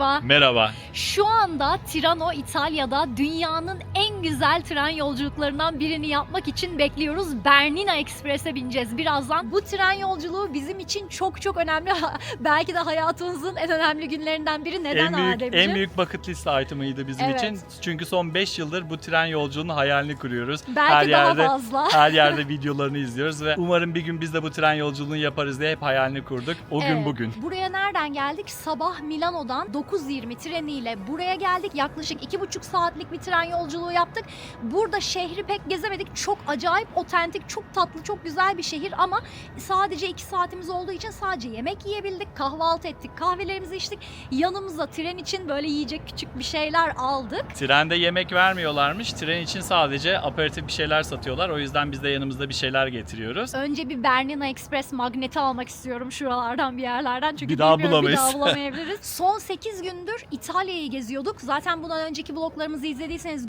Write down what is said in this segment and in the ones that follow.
Merhaba. Merhaba. Şu anda Tirano, İtalya'da dünyanın en güzel tren yolculuklarından birini yapmak için bekliyoruz. Bernina Express'e bineceğiz birazdan. Bu tren yolculuğu bizim için çok çok önemli. Belki de hayatımızın en önemli günlerinden biri. Neden en büyük Ademciğim? en büyük bucket list item'ıydı bizim Evet. için. Çünkü son 5 yıldır bu tren yolculuğunun hayalini kuruyoruz. Belki her daha yerde fazla. her yerde videolarını izliyoruz ve umarım bir gün biz de bu tren yolculuğunu yaparız diye hep hayalini kurduk. O gün Evet. bugün. Buraya nereden geldik? Sabah Milano'dan 9.20 treniyle buraya geldik. Yaklaşık 2,5 saatlik bir tren yolculuğu yaptık. Burada şehri pek gezemedik. Çok acayip otentik, çok tatlı, çok güzel bir şehir ama sadece 2 saatimiz olduğu için sadece yemek yiyebildik. Kahvaltı ettik, kahvelerimizi içtik. Yanımıza tren için böyle yiyecek küçük bir şeyler aldık. Trende yemek vermiyorlarmış. Tren için sadece aperatif bir şeyler satıyorlar. O yüzden biz de yanımızda bir şeyler getiriyoruz. Önce bir Bernina Express magneti almak istiyorum şuralardan bir yerlerden. Çünkü Bir daha bilmiyorum, bir bulamayız. daha bulamayabiliriz. Son 8 gündür İtalya'yı geziyorduk. Zaten bundan önceki vloglarımızı izlediyseniz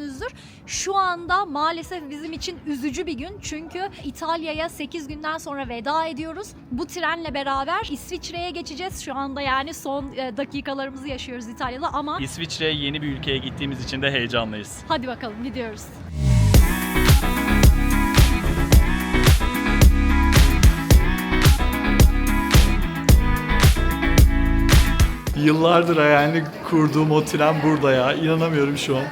görmüşsünüzdür. Şu anda maalesef bizim için üzücü bir gün. Çünkü İtalya'ya 8 günden sonra veda ediyoruz. Bu trenle beraber İsviçre'ye geçeceğiz. Şu anda yani son e, dakikalarımızı yaşıyoruz İtalya'da ama İsviçre'ye yeni bir ülkeye gittiğimiz için de heyecanlıyız. hadi bakalım gidiyoruz. Yıllardır hayalini kurduğum o tren burada ya. İnanamıyorum şu an.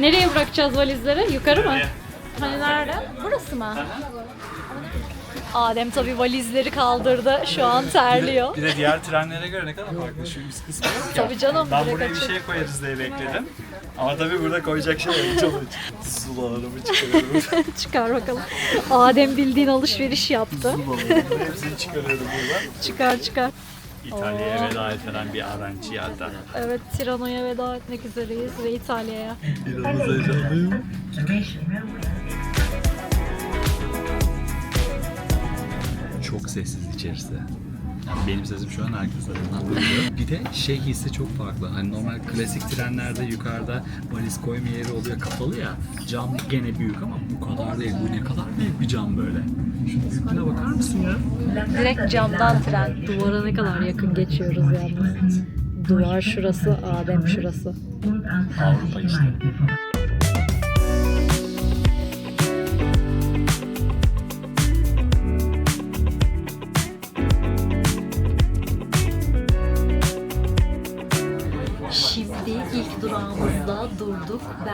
Nereye bırakacağız valizleri? Yukarı mı? Hani nerede? Burası mı? Adem tabii valizleri kaldırdı. Şu an terliyor. Bir de diğer trenlere göre ne kadar farklı şu üst kısmı yok ya. Tabii canım, Ben direkt buraya bir açık. şey koyarız diye bekledim. Ama tabii burada koyacak şey yok. Çok Sularımı çıkarıyorum. Çıkar bakalım. Adem bildiğin alışveriş yaptı. Sularımı hepsini çıkarıyorum buradan. Çıkar çıkar. İtalya'ya Oo. veda eden bir aranciyata. Evet Tirano'ya veda etmek üzereyiz ve İtalya'ya. İnanılmaz heyecanlıyım. Çok sessiz içerisi. Yani benim sesim şu an herkes tarafından duyuluyor. De şey hissi çok farklı. Hani normal klasik trenlerde yukarıda valiz koyma yeri oluyor kapalı ya. Cam gene büyük ama bu kadar değil. Bu ne kadar büyük bir cam böyle. Şunun büyüklüğüne bakar mısın ya? Direkt camdan tren. Duvara ne kadar yakın geçiyoruz yalnız. Duvar şurası, Adem şurası. Avrupa işte.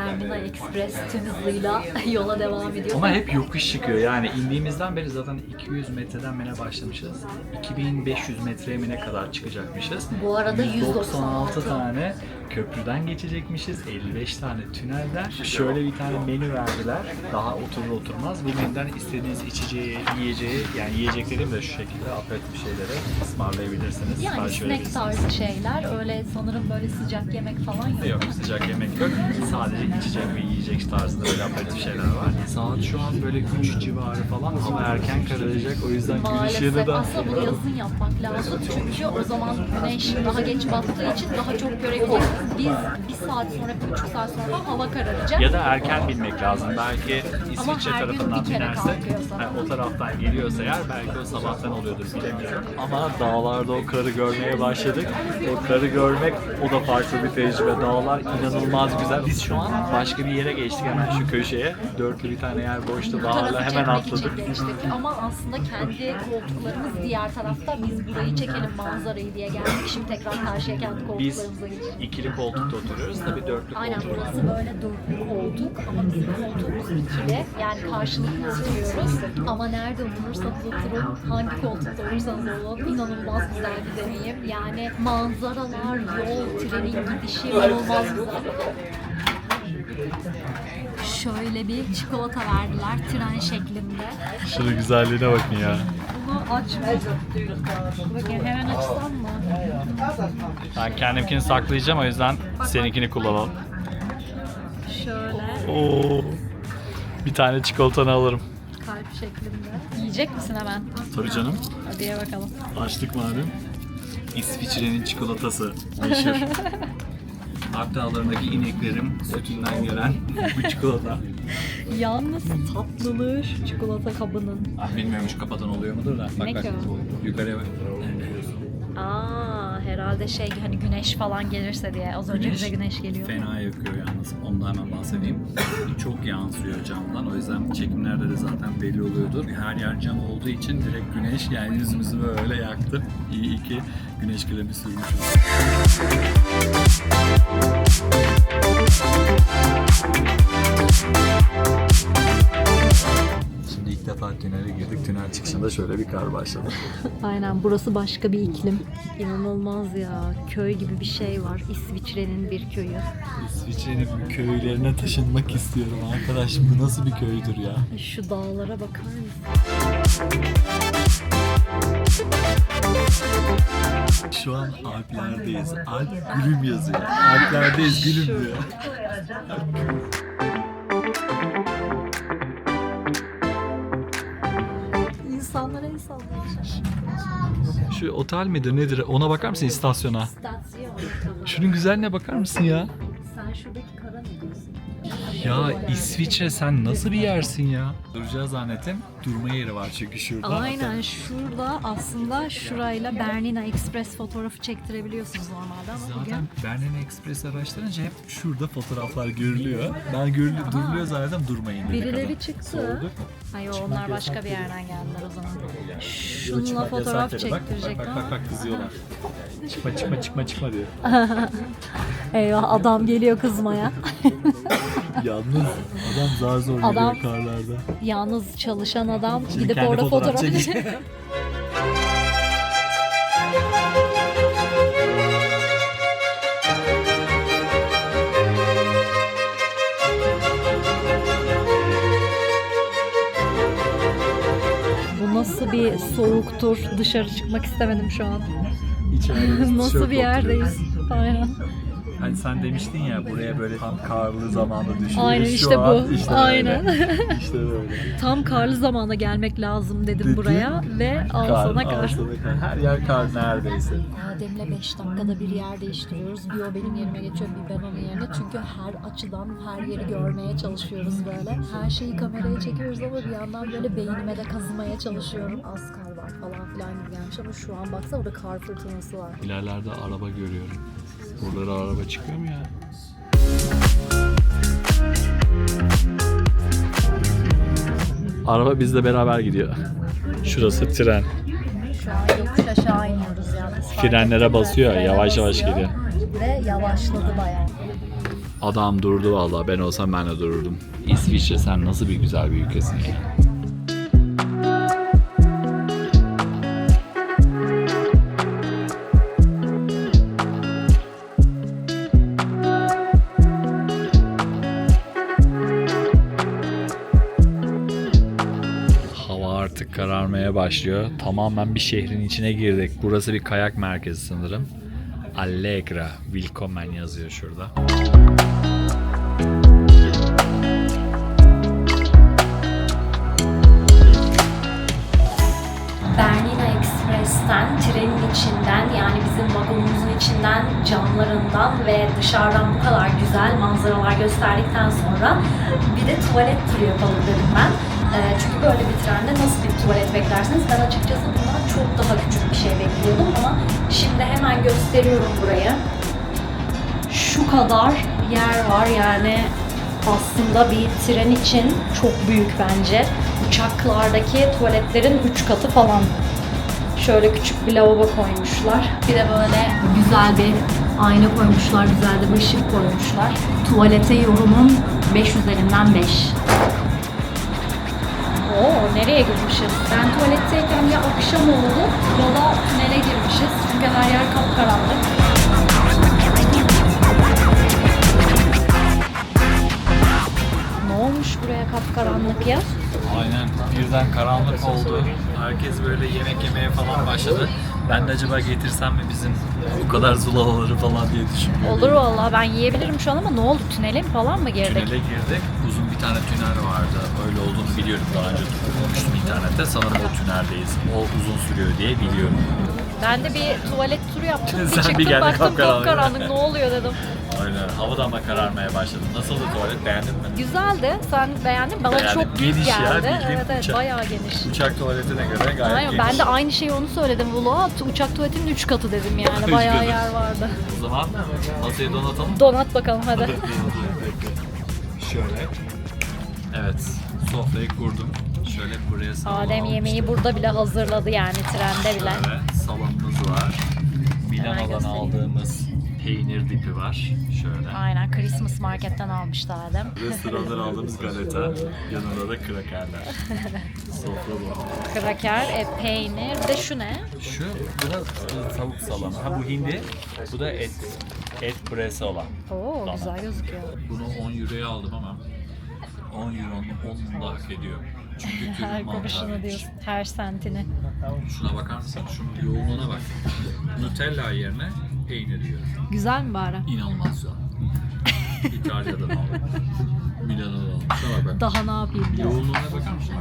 Bernina Express tüm hızıyla yola devam ediyor. Ama hep yokuş çıkıyor yani indiğimizden beri zaten 200 metreden mene başlamışız. 2500 metreye mi ne kadar çıkacakmışız. Bu arada 196 tane köprüden geçecekmişiz. 55 tane tünelden. Şöyle bir tane menü verdiler. Daha oturur oturmaz. Bu menüden istediğiniz içeceği, yiyeceği yani yiyeceklerim de şu şekilde aperatif şeyleri ısmarlayabilirsiniz. Yani Sipariş snack verebilirsiniz. tarzı şeyler. Öyle sanırım böyle sıcak yemek falan yok. Yok sıcak yemek yok. Sadece içecek ve yiyecek tarzında böyle aperatif şeyler var. Saat şu an böyle 3 civarı falan. Hava erken kararacak. O yüzden gün ışığını Maalesef da aslında bunu yazın yapmak lazım çünkü o zaman güneş daha geç battığı için daha çok görebiliriz. Biz bir saat sonra, bir buçuk saat sonra hava kararacak. Ya da erken binmek lazım. Belki İsviçre her gün tarafından bir kere binerse, kalkıyorsa. yani o taraftan geliyorsa eğer belki o sabahtan oluyordur bilemiyorum. Ama dağlarda o karı görmeye başladık. O karı görmek o da farklı bir tecrübe. Dağlar inanılmaz güzel. Biz şu an başka bir yere geçtik hemen şu köşeye. Dörtlü bir tane yer boştu. Dağlarla hemen atladık. geçtik. Ama aslında kendi koltuklarımız diğer tarafta. Biz burayı çekelim manzarayı diye geldik. Şimdi tekrar karşıya kendi Biz koltuklarımıza geçeceğiz. ikili koltukta oturuyoruz. Tabii dörtlü Aynen koltuk. burası böyle dörtlü koltuk ama bizim koltuğumuz ikili. Yani karşılıklı oturuyoruz. Ama nerede oturursanız oturun, hangi koltukta olursanız olun inanılmaz güzel bir deneyim. Yani manzaralar, yol, trenin gidişi inanılmaz güzel. Şöyle bir çikolata verdiler tren şeklinde. Şunun güzelliğine bakın ya. Bakın hemen açsam mı? Ben kendimkini saklayacağım o yüzden seninkini kullanalım. Şöyle Oo. Bir tane çikolatanı alırım. kalp şeklinde. Yiyecek misin hemen? Tabii canım. Hadi ye bakalım. Açtık madem. İsviçre'nin çikolatası meşhur. Alp dağlarındaki ineklerin sütünden gelen bu çikolata. Yalnız tatlılığı şu çikolata kabının. Bilmiyorum şu kapatan oluyor mudur da. Bak Ne bak. ki Yukarıya bak. Aa herhalde şey hani güneş falan gelirse diye. Az önce bize güneş geliyor. Fena yakıyor yalnız. Ondan hemen bahsedeyim. Çok yansıyor camdan. O yüzden çekimlerde de zaten belli oluyordur. Her yer cam olduğu için direkt güneş yani yüzümüzü böyle yaktı. İyi ki güneş kremi sürmüşüz. Defa tünele girdik. Tünel çıkışında şöyle bir kar başladı. Aynen burası başka bir iklim. İnanılmaz ya. Köy gibi bir şey var. İsviçre'nin bir köyü. İsviçre'nin köylerine taşınmak istiyorum arkadaş. Bu nasıl bir köydür ya? Şu dağlara bakar mısın? Şu an Alplerdeyiz. Alp gülüm yazıyor. Alplerdeyiz gülüm diyor. İnsanlara sallıyor. Şu otel midir nedir? Ona bakar mısın istasyona? Stasyon. Şunun güzelliğine bakar mısın ya? Ya İsviçre sen nasıl bir yersin ya? Duracağız zannettim. Durma yeri var çünkü şurada. Aynen şurada aslında şurayla Bernina Express fotoğrafı çektirebiliyorsunuz normalde ama bugün Zaten Berlin Express araçlarınca hep şurada fotoğraflar görülüyor. Ben görülüyor, duruluyor zannettim durmayın. birileri kadar. çıktı. Sorduk. Hayır Çıkmak onlar başka bir yerden geldiler o zaman. Şununla çıkmak fotoğraf yasak dedi. Bak, çektirecekler Bak bak bak, bak kızıyorlar. çıkma çıkma çıkma çıkma diyor. Eyvah adam geliyor kızmaya. Yalnız adam zar zor Adam- karlarda. Yalnız çalışan adam Şimdi gidip kendi orada fotoğraf fotoğraf çekecek. Bu nasıl bir soğuktur? Dışarı çıkmak istemedim şu an. İçeride nasıl bir yerdeyiz? Aynen. Hani sen demiştin ya buraya böyle tam karlı zamanda düşüyor. Aynen, Şu işte an bu. işte Aynen. Böyle. işte böyle. Tam karlı zamanda gelmek lazım dedim Dedi. buraya ve al sana kar. al sana kar. Her yer kar neredeyse. Adem'le 5 dakikada bir yer değiştiriyoruz. Bir o benim yerime geçiyor, bir ben onun yerine. Çünkü her açıdan her yeri görmeye çalışıyoruz böyle. Her şeyi kameraya çekiyoruz ama bir yandan böyle beynime de kazımaya çalışıyorum. Az kar var falan filan gibi gelmiş ama şu an baksana burada kar fırtınası var. İlerlerde araba görüyorum. Buralara araba çıkıyor mu ya? Araba bizle beraber gidiyor. Şurası tren. Şu an yokuş aşağı iniyoruz. Fark Frenlere basıyor, yavaş yavaş gidiyor. Ve yavaşladı bayağı. Adam durdu vallahi ben olsam ben de dururdum. İsviçre sen nasıl bir güzel bir ülkesin ya. Kararmaya başlıyor. Tamamen bir şehrin içine girdik. Burası bir kayak merkezi sanırım. Allegra, Willkommen yazıyor şurada. Bernina Express'ten, trenin içinden yani bizim vagonumuzun içinden, camlarından ve dışarıdan bu kadar güzel manzaralar gösterdikten sonra bir de tuvalet turu yapalım dedim ben. Ee, çünkü böyle bir trende nasıl beklersiniz? Ben açıkçası bundan çok daha küçük bir şey bekliyordum ama şimdi hemen gösteriyorum burayı. Şu kadar yer var yani aslında bir tren için çok büyük bence. Uçaklardaki tuvaletlerin 3 katı falan. Şöyle küçük bir lavabo koymuşlar. Bir de böyle güzel bir ayna koymuşlar, güzel de bir ışık koymuşlar. Tuvalete yorumum 5 üzerinden 5. Oo nereye girmişiz? Ben tuvaletteyken ya akşam oldu ya da tünele girmişiz. Çünkü her yer kapkaranlık. Ne olmuş buraya kapkaranlık ya? Aynen. Birden karanlık oldu. Herkes böyle yemek yemeye falan başladı. Ben de acaba getirsem mi bizim bu kadar zulalaları falan diye düşünüyorum. Olur vallahi ben yiyebilirim şu an ama ne oldu? Tünele mi falan mı girdik? Tünele girdik. Uzun bir tane tünel vardı. Öyle olduğunu biliyorum daha önce okumuştum internette. Sanırım o tüneldeyiz. O uzun sürüyor diye biliyorum. Ben de bir tuvalet turu yaptım. Bir Sen bir çıktım geldin baktım kapkaranlık. kapkaranlık ne oluyor dedim. Hava da ama kararmaya başladı. Nasıldı tuvalet? Beğendin mi? Güzeldi. Sen beğendin. Bana Beğendim. çok büyük Geniş ya, geldi. bildiğin evet evet uçak. bayağı geniş. Uçak tuvaletine göre gayet Aynen, geniş. ben de aynı şeyi onu söyledim vloga. Uçak tuvaletinin 3 katı dedim yani. Üç Bayağı katı. yer vardı. O zaman masayı donatalım. Donat bakalım hadi. Şöyle. Evet. Sofrayı kurdum. Şöyle buraya salon Adem yemeği almıştım. burada bile hazırladı yani trende bile. Şöyle salonumuz var. Milano'dan göstereyim. aldığımız peynir dipi var. Şöyle. Aynen Christmas marketten. Ve sıradan aldığımız galeta. Yanında da krakerler. Sofra bu. Kraker, e, peynir. Bir de şu ne? Şu biraz tavuk salamı. Ha bu hindi. Bu da et. Et bresaola. Oo Tamam. güzel gözüküyor. Bunu 10 euroya aldım ama 10 euronun 10'unu da hak ediyor. Çünkü Her mantar. kuruşunu diyorsun, her sentini. Şuna bakar mısın? Şunun yoğunluğuna bak. Nutella yerine peynir yiyorum. Güzel mi bari? İnanılmaz güzel. İtalya'dan aldım. Milano'dan aldım. Şuna bak. Daha ne yapayım diyor. Yoğunluğuna bakar mısın?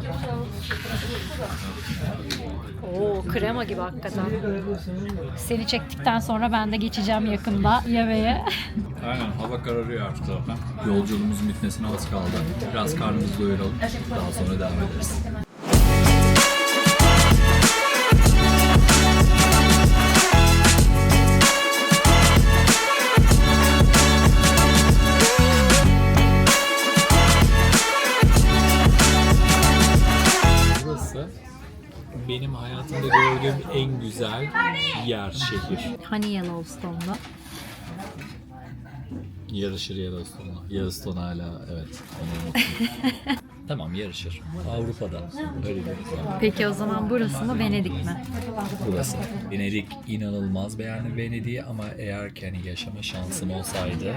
Oo krema gibi hakikaten. Seni çektikten sonra ben de geçeceğim yakında yemeğe. Aynen hava kararıyor artık zaten. Yolculuğumuzun bitmesine az kaldı. Biraz karnımızı doyuralım. Daha sonra devam ederiz. Güzel yer, şehir. Hani Yellowstone'da. Yarışır Yellowstone'la. Yellowstone hala evet. Onu unuttum. tamam yarışır. Avrupa'da. Öyle bir güzel. Peki o zaman burası mı Venedik mi? Burası. Venedik inanılmaz beğendim Venedik'i ama eğer ki hani yaşama şansım olsaydı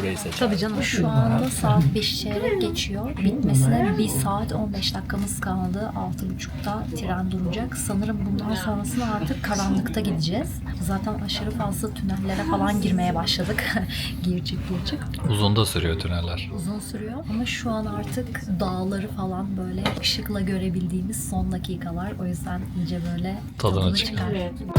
burayı seçerdim. Tabii canım. Şu anda saat 5 çeyrek geçiyor. Bitmesine 1 saat 15 dakikamız kaldı. 6.30'da tren duracak. Sanırım bundan sonrasında artık karanlıkta gideceğiz. Zaten aşırı fazla tünellere falan girmeye başladık. gir çık gir çık. Uzun da sürüyor tüneller. Uzun sürüyor ama şu an artık dağları falan böyle ışıkla görebildiğimiz son dakikalar. O yüzden iyice böyle Tadını çıkar. Yediğim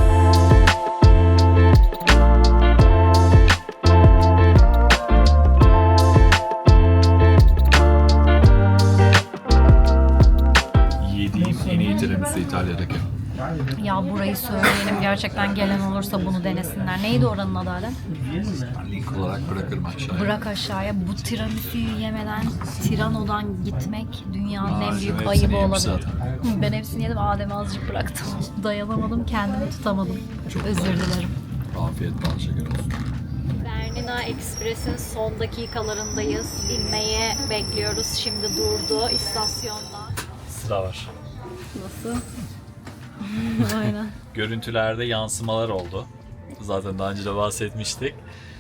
gerçekten gelen olursa bunu denesinler. Neydi oranın adı Adem? Link olarak bırakırım aşağıya. Bırak aşağıya bu tiramisu'yu yemeden Tirano'dan gitmek dünyanın en büyük ayıbı olabilir. Hı, Ben hepsini yedim Adem'e azıcık bıraktım. Dayanamadım kendimi tutamadım. Çok Özür güzel. dilerim. Afiyet bal şeker olsun. Bernina Express'in son dakikalarındayız. İnmeye bekliyoruz. Şimdi durdu istasyonda. Sıra var. Nasıl? Aynen. Görüntülerde yansımalar oldu. Zaten daha önce de bahsetmiştik.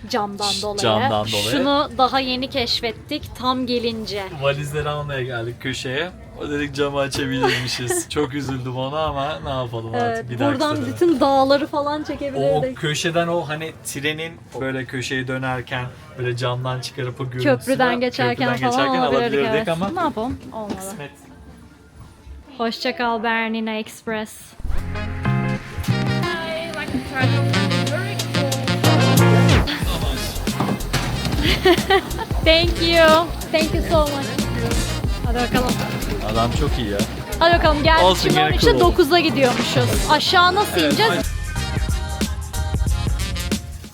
Camdan dolayı. Camdan dolayı. Şunu daha yeni keşfettik tam gelince. Valizleri almaya geldik köşeye. O dedik camı açabilirmişiz. Çok üzüldüm ona ama ne yapalım artık Evet, bir dahaki buradan bütün dağları falan O çekebilirdik. köşeden o hani trenin böyle köşeyi dönerken böyle camdan çıkarıp o görüntüsü Köprüden geçerken Köprüden falan geçerken alabilirdik, evet. ama Ne yapalım? Olmadı. kısmet. Hoşça kal Bernina Express. Thank you. Thank you so much. Hadi bakalım. Adam çok iyi ya. Hadi bakalım geldik Olsun, şimdi gene 13'te cool. 9'a gidiyormuşuz. Aşağı nasıl ineceğiz?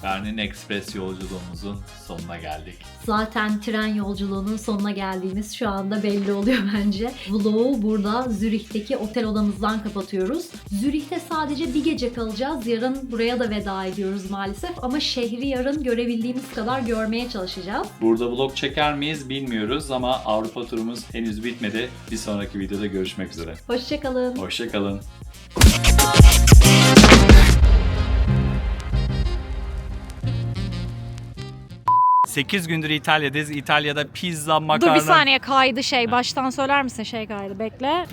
Berlin Express yolculuğumuzun sonuna geldik. Zaten tren yolculuğunun sonuna geldiğimiz şu anda belli oluyor bence. Vlogu burada Zürih'teki otel odamızdan kapatıyoruz. Zürih'te sadece bir gece kalacağız. Yarın buraya da veda ediyoruz maalesef. Ama şehri yarın görebildiğimiz kadar görmeye çalışacağız. Burada vlog çeker miyiz bilmiyoruz ama Avrupa turumuz henüz bitmedi. Bir sonraki videoda görüşmek üzere. Hoşçakalın. Hoşçakalın. Sekiz gündür İtalya'dayız. İtalya'da pizza, makarna... Dur bir saniye kaydı şey. Baştan söyler misin şey kaydı? Bekle.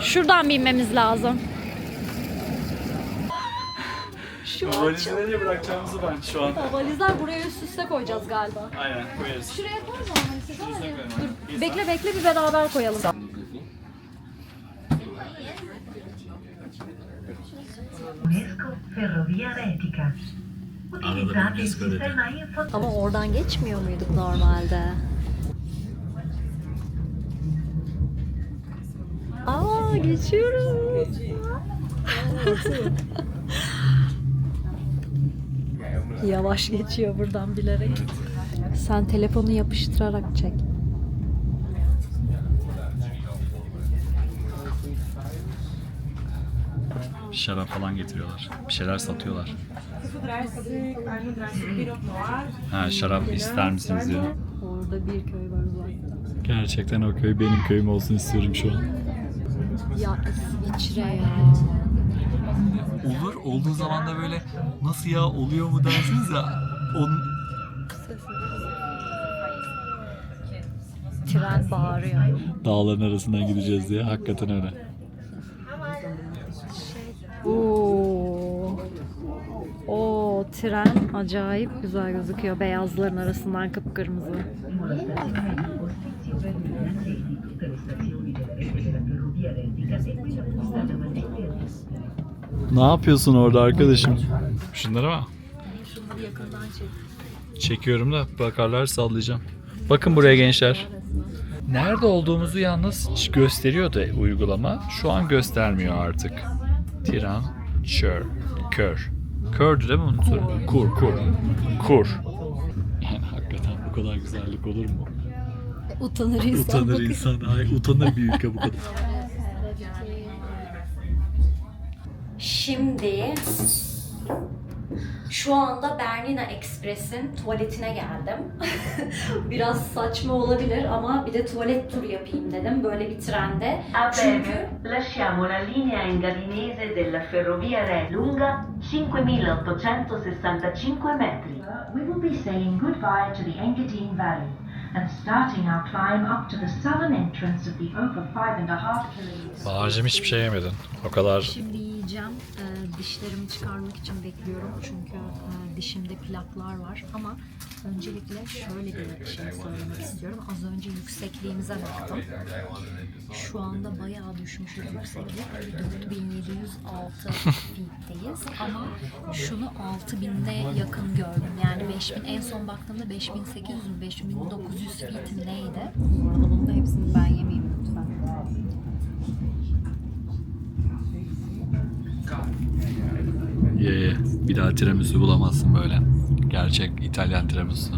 Şuradan binmemiz lazım. Şu an nereye bırakacağımızı ben şu an. Valizler buraya üst üste koyacağız galiba. Aynen koyarız. Şuraya koy mu valizi? Dur bekle bekle bir beraber koyalım. UNESCO Ferrovia Retica. Arada bir dedi. Ama oradan geçmiyor muyduk normalde? Aa geçiyoruz. Yavaş geçiyor buradan bilerek. Sen telefonu yapıştırarak çek. Şarap falan getiriyorlar. Bir şeyler satıyorlar. Ha şarap ister misiniz diyor. Orada bir köy var uzakta. Gerçekten o köy benim köyüm olsun istiyorum şu an. Ya İsviçre ya. Olur. Olduğu zaman da böyle nasıl ya oluyor mu dersiniz ya. Onun... Tren bağırıyor. Dağların arasından gideceğiz diye. Hakikaten öyle. Oo. O tren acayip güzel gözüküyor beyazların arasından kıpkırmızı. Ne yapıyorsun orada arkadaşım? Şunlara bak. Şunları yakından çek. Çekiyorum da bakarlar sallayacağım. Bakın buraya gençler. Nerede olduğumuzu yalnız gösteriyor da uygulama. Şu an göstermiyor artık. Tiran, Çör, Kör. Kördü değil mi bunun soru? Kur, kur. Kur. Yani hakikaten bu kadar güzellik olur mu? Utanır insan. Utanır insan. Ay, utanır bir ülke bu kadar. Şimdi şu anda Bernina Express'in tuvaletine geldim. Biraz saçma olabilir ama bir de tuvalet turu yapayım dedim böyle bir trende. A Çünkü lasciamo la linea engadinese della ferrovia Re lunga 5865 metri. We will be saying goodbye to the Engadine Valley and starting our climb up to the southern entrance of the over five and a half kilometers. Bahar'cığım hiçbir şey yemedin. O kadar Şimdi yiyeceğim. Ee, dişlerimi çıkarmak için bekliyorum. Çünkü e, dişimde plaklar var. Ama öncelikle şöyle bir şey söylemek istiyorum. Az önce yüksekliğimize baktım. Şu anda bayağı düşmüşüz yükseklik. 4706 feet'teyiz. Ama şunu 6000'e yakın gördüm. Yani 5000 en son baktığımda 5800 mü 5900 feet'in neydi? Bunun da hepsini ben yemeyeyim lütfen. Ye ye. Bir daha tiramisu bulamazsın böyle. Gerçek İtalyan tiramisu.